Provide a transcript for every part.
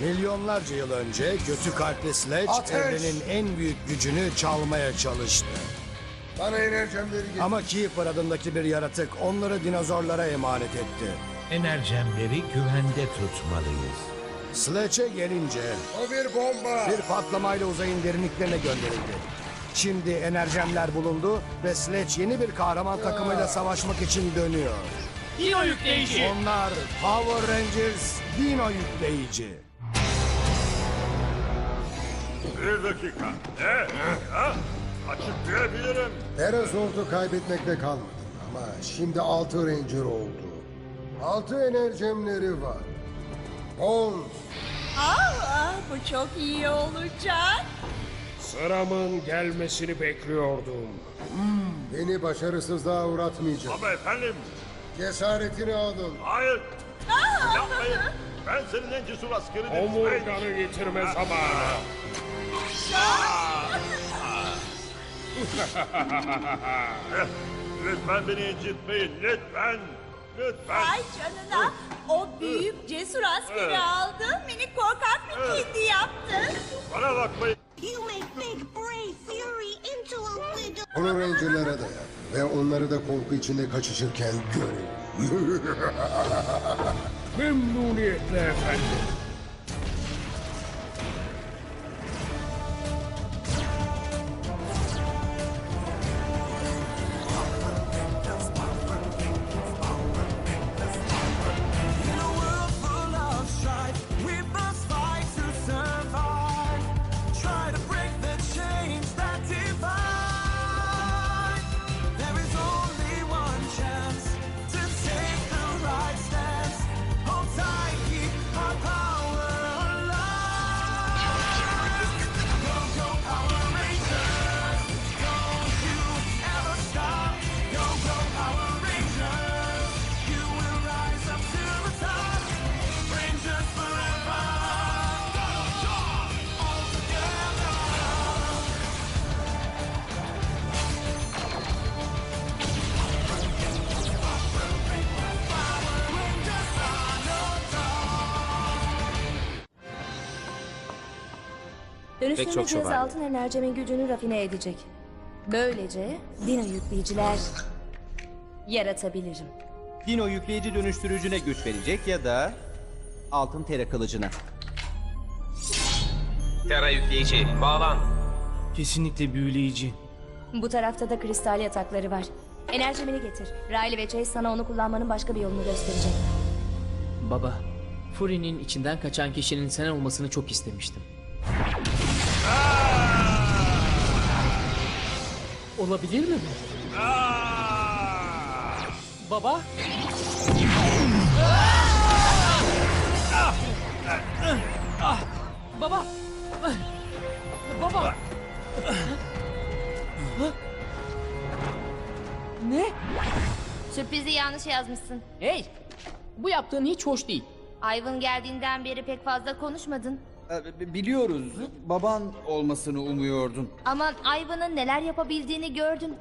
Milyonlarca yıl önce kötü kalpli Sledge Ateş! evrenin en büyük gücünü çalmaya çalıştı. Bana enerjemleri getir. Ama Keeper adındaki bir yaratık onları dinozorlara emanet etti. Enerjemleri güvende tutmalıyız. Sledge'e gelince O bir bomba. bir patlamayla uzayın derinliklerine gönderildi. Şimdi enerjemler bulundu ve Sledge yeni bir kahraman takımıyla savaşmak için dönüyor. Dino yükleyici. Onlar Power Rangers Dino Yükleyici. Bir dakika. Ne? Ha? Açıklayabilirim. Terazord'u kaybetmekle kalmadım ama şimdi altı Ranger oldu. Altı enerjemleri var. On. Aa, bu çok iyi olacak. Sıramın gelmesini bekliyordum. Beni başarısızlığa uğratmayacak. Ama efendim. Cesaretini alın. Hayır. Yapmayın. Ben senin en cesur askerinim. Omurganı getirme zamanı. Lütfen beni incitmeyin. Lütfen. Lütfen. Ay canına. O büyük cesur askeri aldı. Minik korkak bir kedi yaptı. Bana bakmayın. You make brave fury into a little. Onu Ranger'lara da yap. Ve onları da korku içinde kaçışırken görün. Memnuniyetle efendim. Pek çok şövalye. altın enerjimin gücünü rafine edecek. Böylece dino yükleyiciler yaratabilirim. Dino yükleyici dönüştürücüne güç verecek ya da altın tera kılıcına. Tera yükleyici. Bağlan. Kesinlikle büyüleyici. Bu tarafta da kristal yatakları var. Enerjimini getir. Riley ve Chase sana onu kullanmanın başka bir yolunu gösterecek. Baba, Fury'nin içinden kaçan kişinin sen olmasını çok istemiştim. Olabilir mi bu? Baba? Baba! Baba! Ne? Sürprizi yanlış yazmışsın. Hey! Bu yaptığın hiç hoş değil. Ivan geldiğinden beri pek fazla konuşmadın. Ee, Biliyoruz. Baban olmasını umuyordun. Aman Ivan'ın neler yapabildiğini gördün.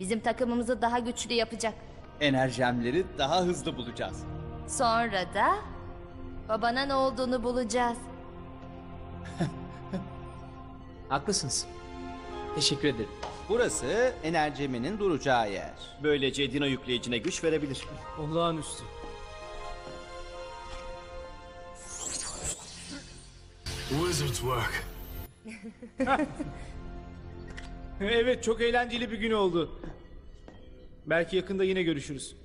Bizim takımımızı daha güçlü yapacak. Enerjemleri daha hızlı bulacağız. Sonra da babana ne olduğunu bulacağız. Haklısınız. Teşekkür ederim. Burası enerjeminin duracağı yer. Böylece Dino yükleyicine güç verebilir. Olağanüstü. Wizard's work. Evet çok eğlenceli bir gün oldu. Belki yakında yine görüşürüz.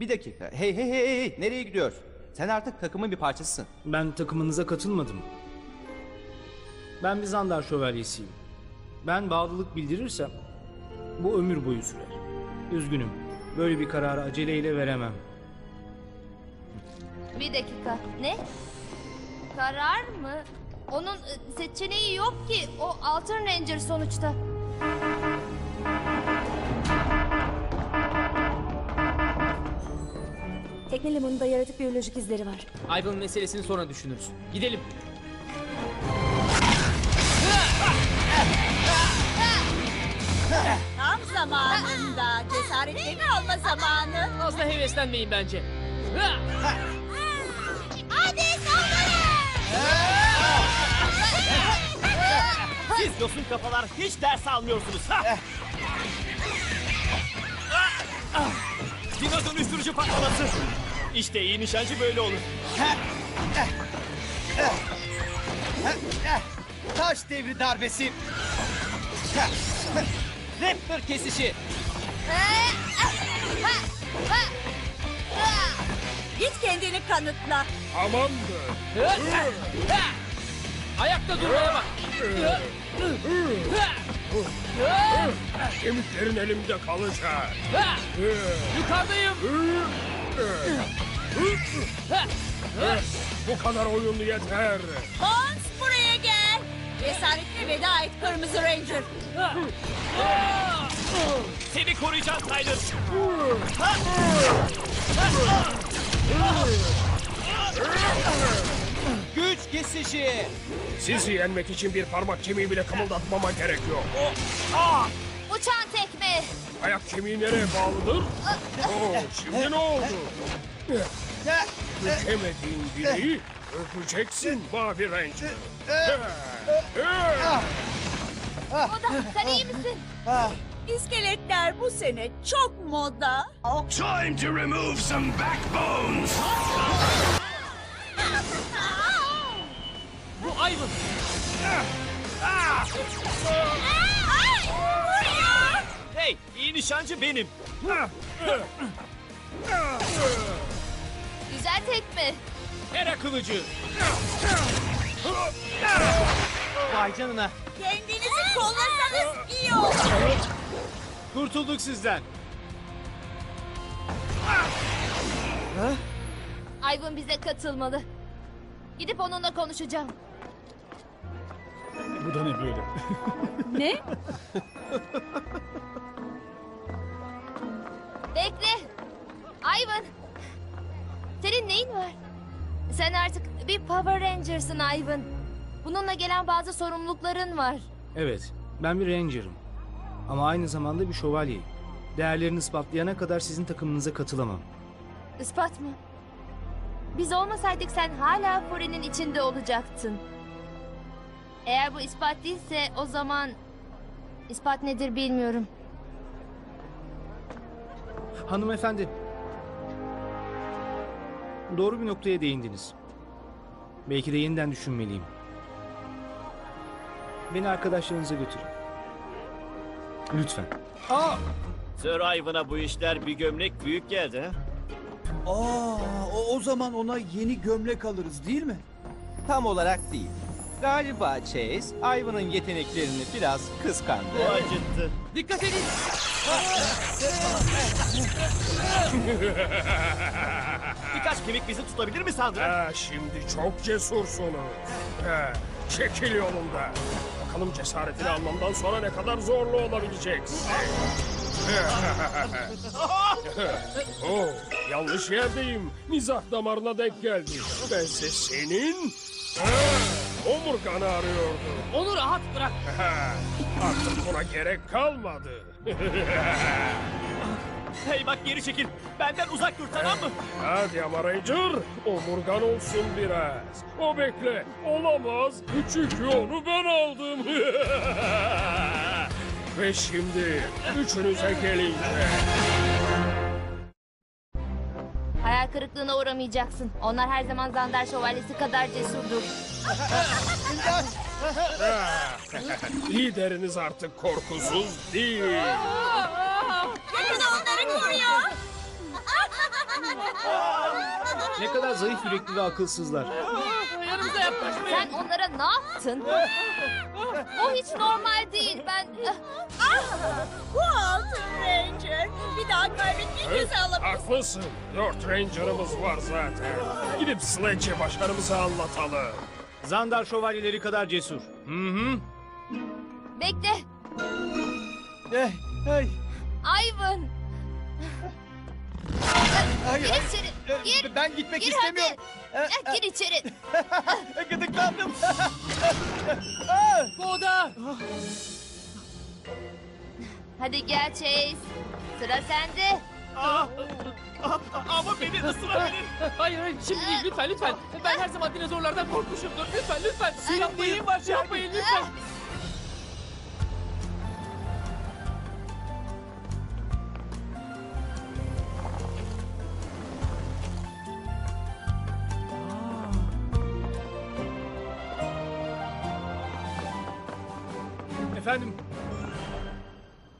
Bir dakika. Hey hey hey hey. Nereye gidiyor? Sen artık takımın bir parçasısın. Ben takımınıza katılmadım. Ben bir Zandar şövalyesiyim. Ben bağlılık bildirirsem bu ömür boyu sürer. Üzgünüm. Böyle bir kararı aceleyle veremem. Bir dakika. Ne? Karar mı? Onun e, seçeneği yok ki. O Altın Ranger sonuçta. Tekne limanında yaratık biyolojik izleri var. Ivan meselesini sonra düşünürüz. Gidelim. Tam zamanında. Cesaretlerini alma zamanı. Fazla heveslenmeyin bence. Siz yosun kafalar hiç ders almıyorsunuz. Ha? Dino dönüştürücü patlaması. İşte iyi nişancı böyle olur. Taş devri darbesi. Raptor kesişi. Git kendini kanıtla. Tamamdır. Ayakta durmaya bak. Kemiklerin elimde kalacak. Yukarıdayım. Bu kadar oyun yeter. Hans buraya gel. Cesaretle veda et Kırmızı Ranger. Seni koruyacağım Tyler. Kesişi. Sizi yenmek için bir parmak kemiği bile kımıldatmama gerek yok. Uçan tekme. Ayak kemiği nereye bağlıdır? Oo, şimdi ne oldu? Öpemediğin bileği öpeceksin Mavi Ranger. O da sen iyi misin? İskeletler bu sene çok moda. Time to remove some backbones. Bu Ivan. Hey, iyi nişancı benim. Güzel tekme. Hera kılıcı. Vay canına. Kendinizi kollasanız iyi olur. Kurtulduk sizden. Ivan bize katılmalı. Gidip onunla konuşacağım. Bu da ne böyle? Ne? Bekle. Ivan. Senin neyin var? Sen artık bir Power Ranger'sın Ivan. Bununla gelen bazı sorumlulukların var. Evet, ben bir ranger'ım. Ama aynı zamanda bir şövalyeyim. Değerlerini ispatlayana kadar sizin takımınıza katılamam. Ispat mı? Biz olmasaydık sen hala Fury'nin içinde olacaktın. Eğer bu ispat değilse o zaman... ispat nedir bilmiyorum. Hanımefendi. Doğru bir noktaya değindiniz. Belki de yeniden düşünmeliyim. Beni arkadaşlarınıza götürün. Lütfen. Sir Ivan'a bu işler bir gömlek büyük geldi ha. Aa, o, o zaman ona yeni gömlek alırız değil mi? Tam olarak değil. Galiba Chase, Ivan'ın yeteneklerini biraz kıskandı. Bu acıttı. Dikkat edin. Birkaç kemik bizi tutabilir mi sandın? Ha, şimdi çok cesursunuz. Ha, çekil yolunda. Bakalım cesaretini almamdan sonra ne kadar zorlu olabileceksin. oh, yanlış yerdeyim. Mizah damarına denk geldim. Bense senin ha, omurganı arıyordum. Onu rahat bırak. Artık buna gerek kalmadı. Hey bak geri çekil. Benden uzak dur tamam mı? Hadi ama Ranger, omurgan olsun biraz. O bekle, olamaz. Çünkü onu ben aldım. Ve şimdi üçünüze gelince. Kırıklığına uğramayacaksın. Onlar her zaman Zandar Şövalyesi kadar cesurdur. Lideriniz artık korkusuz değil. Yakın onları koruyor. Ne kadar zayıf yürekli ve akılsızlar. Yanımıza yaklaşmayın. Sen onlara ne yaptın? Bu hiç normal değil. Ben... Ah, altın Ranger. Bir daha kaybetmeyi göze alamaz. Haklısın. Dört Ranger'ımız var zaten. Gidip Sledge'e başarımızı anlatalım. Zandar şövalyeleri kadar cesur. Hı hı. Bekle. Eh, hey, Ivan. hayır, Gir içeri. Gir. Eh, Ben gitmek Gir istemiyorum. hadi. Eh, Gir içeri. Gıdıklandım. Bu oda. Hadi gel Chase. Sıra sende. Ah, ah, ama beni ısırabilir. Hayır hayır şimdi değil lütfen lütfen. Ben her zaman dinozorlardan korkmuşumdur. Lütfen lütfen. Senin yapmayın, neyin var şey yapmayın lütfen. Efendim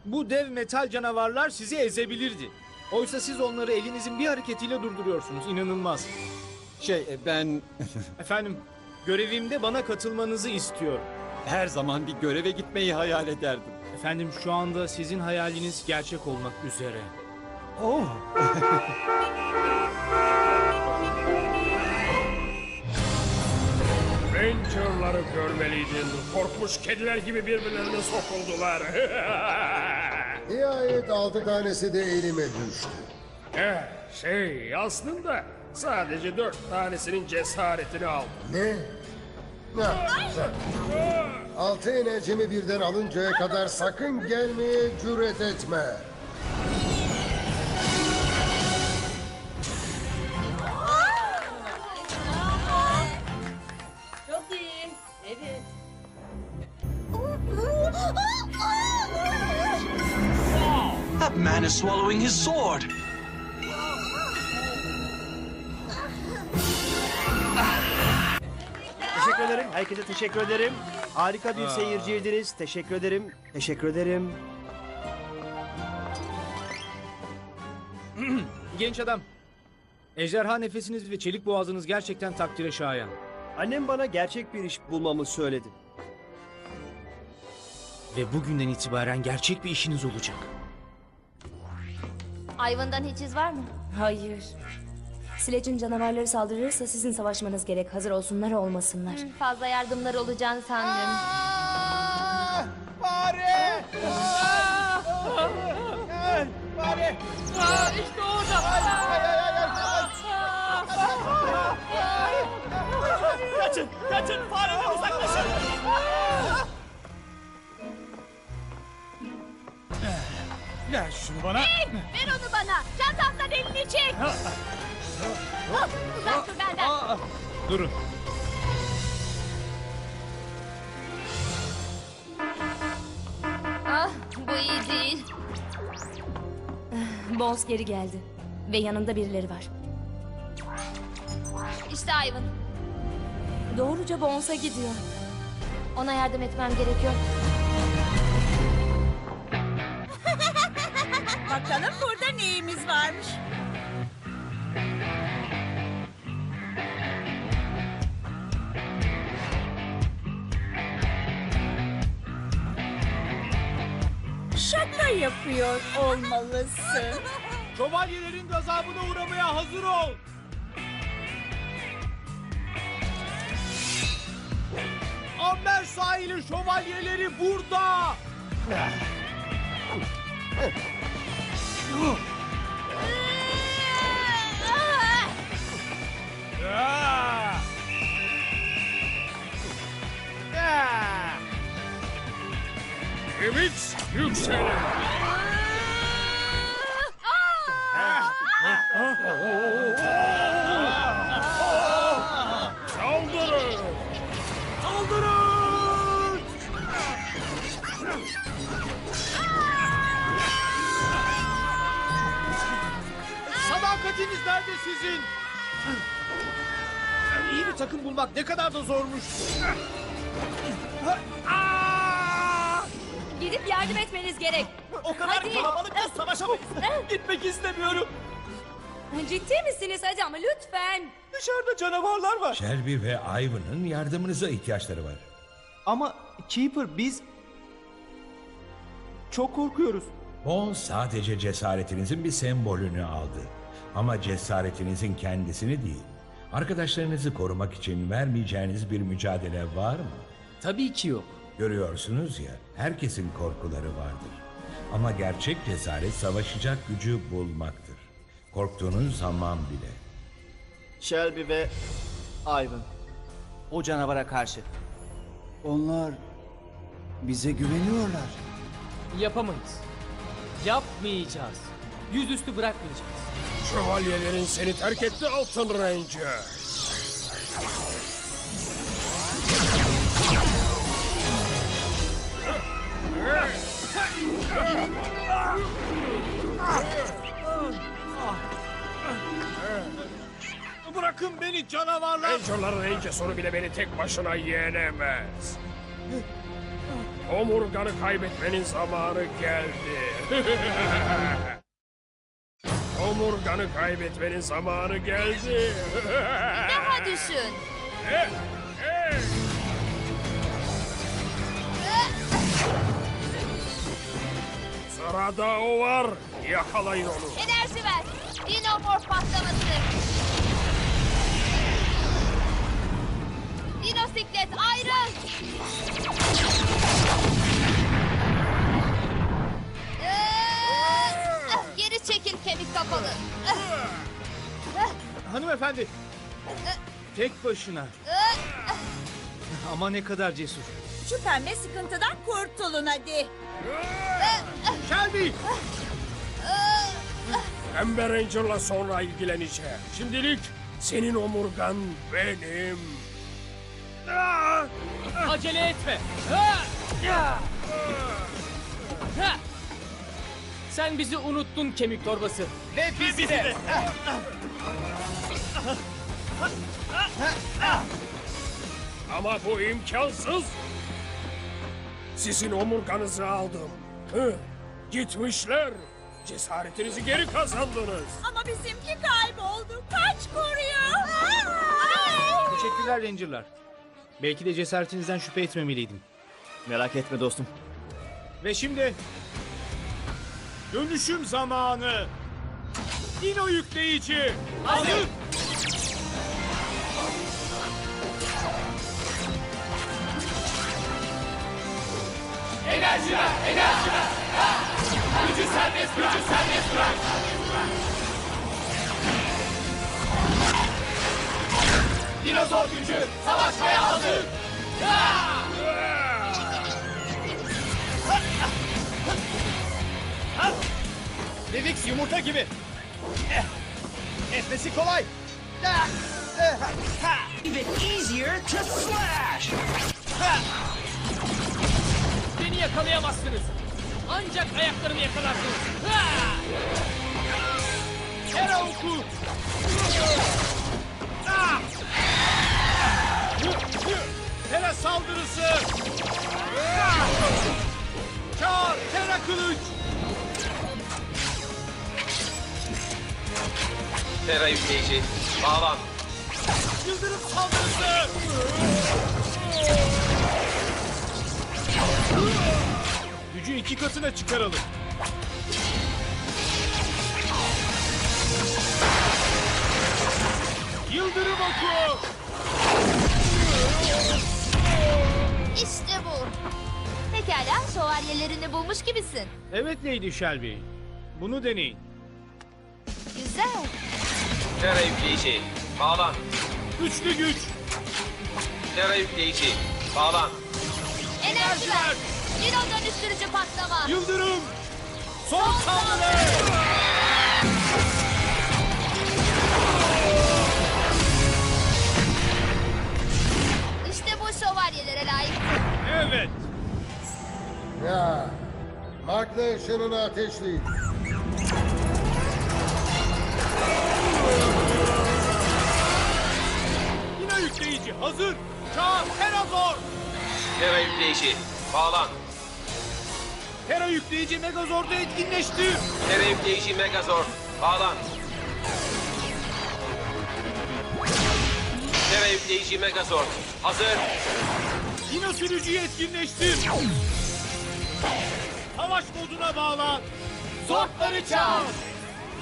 bu dev metal canavarlar sizi ezebilirdi. Oysa siz onları elinizin bir hareketiyle durduruyorsunuz. İnanılmaz. Şey e, ben Efendim, görevimde bana katılmanızı istiyorum. her zaman bir göreve gitmeyi hayal ederdim. Efendim şu anda sizin hayaliniz gerçek olmak üzere. Oh. Ranger'ları görmeliydin. Korkmuş kediler gibi birbirlerine sokuldular. Nihayet altı tanesi de elime düştü. eh, şey aslında sadece dört tanesinin cesaretini aldım. Ne? Sen- Altı enerjimi birden alıncaya kadar sakın gelmeye cüret etme. Man is swallowing his sword. Teşekkür ederim. Herkese teşekkür ederim. Harika bir seyirciydiniz. Teşekkür ederim. Teşekkür ederim. Genç adam. Ejderha nefesiniz ve çelik boğazınız gerçekten takdire şayan. Annem bana gerçek bir iş bulmamı söyledi. Ve bugünden itibaren gerçek bir işiniz olacak. Ivan'dan hiç iz var mı? Hayır. Sledge'in canavarları saldırırsa sizin savaşmanız gerek. Hazır olsunlar olmasınlar. Hmm, Fazla yardımlar olacağını sanmıyorum. Fare! Fare! Aa, işte orada. Kaçın, kaçın, fareden uzaklaşın. Ver şunu bana. Ver onu bana. Çantamdan elini çek. Ah, Uzak dur benden. Durun. Ah, bu iyi değil. Bones geri geldi. Ve yanında birileri var. İşte Ivan. Doğruca Bones'a gidiyor. Ona yardım etmem gerekiyor. Bakalım burada neyimiz varmış. Şaka yapıyor olmalısın. Şövalyelerin gazabına uğramaya hazır ol. Amber sahili şövalyeleri burada. Ah! Ah! Evet, yükselin. Saldırın. Saldırın! Sadakatiniz nerede sizin? İyi bir takım bulmak ne kadar da zormuş. Gidip yardım etmeniz gerek. O kadar Hadi. kalabalıkla savaşamayız. Gitmek istemiyorum. Ciddi misiniz hadi ama lütfen. Dışarıda canavarlar var. Shelby ve Ivan'ın yardımınıza ihtiyaçları var. Ama Keeper biz çok korkuyoruz. Bones sadece cesaretinizin bir sembolünü aldı. Ama cesaretinizin kendisini değil. Arkadaşlarınızı korumak için vermeyeceğiniz bir mücadele var mı? Tabii ki yok. Görüyorsunuz ya, herkesin korkuları vardır. Ama gerçek cesaret savaşacak gücü bulmaktır. Korktuğunuz zaman bile. Shelby ve Ivan. O canavara karşı. Onlar bize güveniyorlar. Yapamayız. Yapmayacağız. Yüzüstü bırakmayacağız. Şövalyelerin seni terk etti Altın Ranger. Bırakın beni canavarlar. Ranger'ların en cesuru bile beni tek başına yenemez. Omurganı kaybetmenin zamanı geldi. Omurganı kaybetmenin zamanı geldi. Daha düşün. Eh, eh. Sırada o var. Yakalayın onu. Enerji ver. Dinomorf patlaması. Dinosiklet ayrıl. Çekil kemik kafalı. Hanımefendi. Tek başına. Ama ne kadar cesur. Şu pembe sıkıntıdan kurtulun hadi. Shelby! Ember Ranger'la sonra ilgileneceğim. Şimdilik senin omurgan benim. Acele etme. Ha! Ha! Sen bizi unuttun kemik torbası. Ve bizi de. Ama bu imkansız. Sizin omurganızı aldım. Hı, Gitmişler. Cesaretinizi geri kazandınız. Ama bizimki kayboldu. Kaç koruyor. Teşekkürler Ranger'lar. Belki de cesaretinizden şüphe etmemeliydim. Merak etme dostum. Ve şimdi... Dönüşüm zamanı. Dino yükleyici. Hazır. Enerji ver, enerji ver. Gücü serbest bırak, gücü serbest bırak. Dinozor gücü savaşmaya hazır. Devix yumurta gibi. Eh, kolay. Even easier to slash. Beni yakalayamazsınız. Ancak ayaklarımı yakalarsınız. Ha! Hera oku. Ah! Hera saldırısı. Ah! Çağır Hera kılıç. Terra yükleyici. Bağlan. Yıldırım saldırısı. Gücü iki katına çıkaralım. Yıldırım oku. İşte bu. Pekala şövalyelerini bulmuş gibisin. Evet Lady Shelby. Bunu deneyin. Güzel. Terra yükleyici. Bağlan. Güçlü güç. Terra yükleyici. Bağlan. Enerji ver. Dino dönüştürücü patlama. Yıldırım. Son saldırı. İşte bu şövalyelere layık. Evet. Ya. Markla ışınını ateşleyin. Yükleyici hazır. Çağır Herazor. Terra yükleyici. Bağlan. Hera yükleyici Megazord'u etkinleştir. Terra yükleyici Megazord. Bağlan. Terra yükleyici Megazord. Hazır. Dino sürücüyü etkinleştir. Savaş moduna bağlan. Zortları çağır.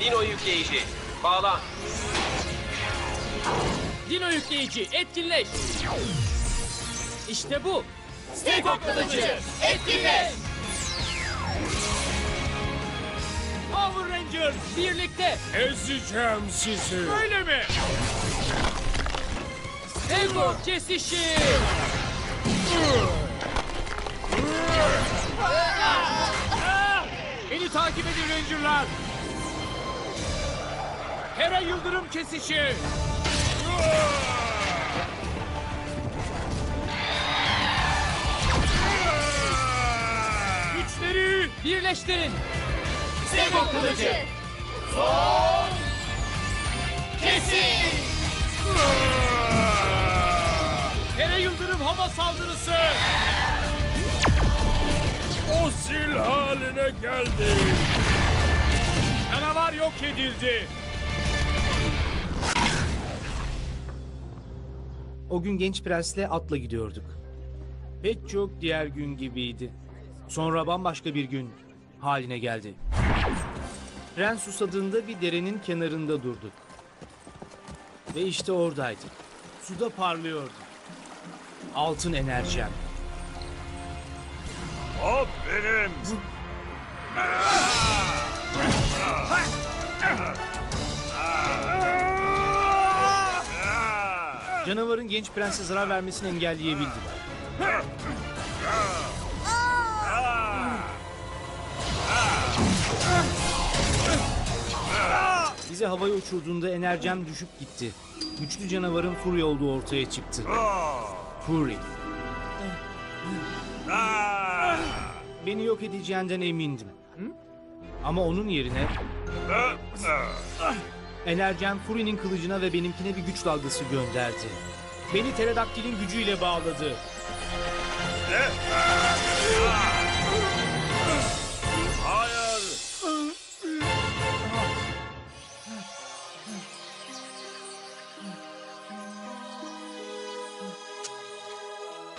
Dino yükleyici. Bağlan. Dino yükleyici etkinleş. İşte bu. Stego kılıcı etkinleş. Power Rangers birlikte. Ezeceğim sizi. Öyle mi? Stego kesişi. Beni takip edin Ranger'lar. Hera Yıldırım kesişi. Güçleri Birleştirin. Stego kılıcı. Son. Kesin. Hera Yıldırım hava saldırısı. fosil haline geldi. Canavar yok edildi. O gün genç prensle atla gidiyorduk. Pek çok diğer gün gibiydi. Sonra bambaşka bir gün haline geldi. Prens susadığında bir derenin kenarında durduk. Ve işte oradaydı. Suda parlıyordu. Altın enerjem. O benim. Canavarın genç prense zarar vermesini engelleyebildiler. Bizi havaya uçurduğunda enerjem düşüp gitti. Güçlü canavarın Fury olduğu ortaya çıktı. Fury. Beni yok edeceğinden emindim. Ama onun yerine enerjem Fury'nin kılıcına ve benimkine bir güç dalgası gönderdi. Beni Pterodaktil'in gücüyle bağladı. Hayır.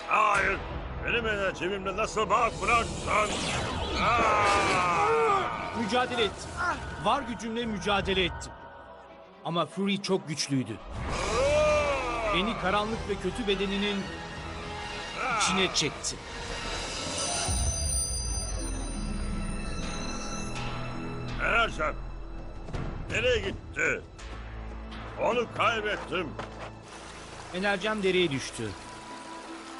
Hayır. Benim enerjimle nasıl bağ kurarsın? Aa! Mücadele ettim. Var gücümle mücadele ettim. Ama Fury çok güçlüydü. Beni karanlık ve kötü bedeninin içine çekti. Enerjem. Nereye gitti? Onu kaybettim. Enerjem dereye düştü.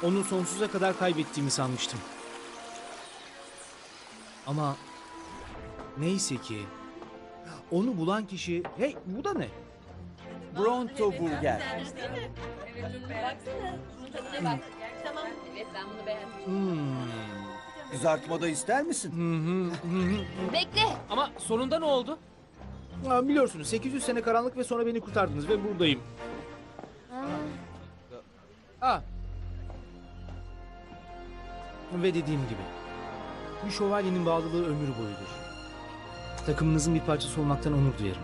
Onu sonsuza kadar kaybettiğimi sanmıştım. Ama neyse ki onu bulan kişi... Hey bu da ne? Bronto Burger. Hmm. Kızartmada ister misin? Bekle. Ama sonunda ne oldu? Aa, biliyorsunuz 800 sene karanlık ve sonra beni kurtardınız ve buradayım. Aa. Ve dediğim gibi bir şövalyenin bağlılığı ömür boyudur. Takımınızın bir parçası olmaktan onur duyarım.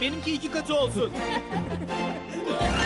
Benimki iki katı olsun.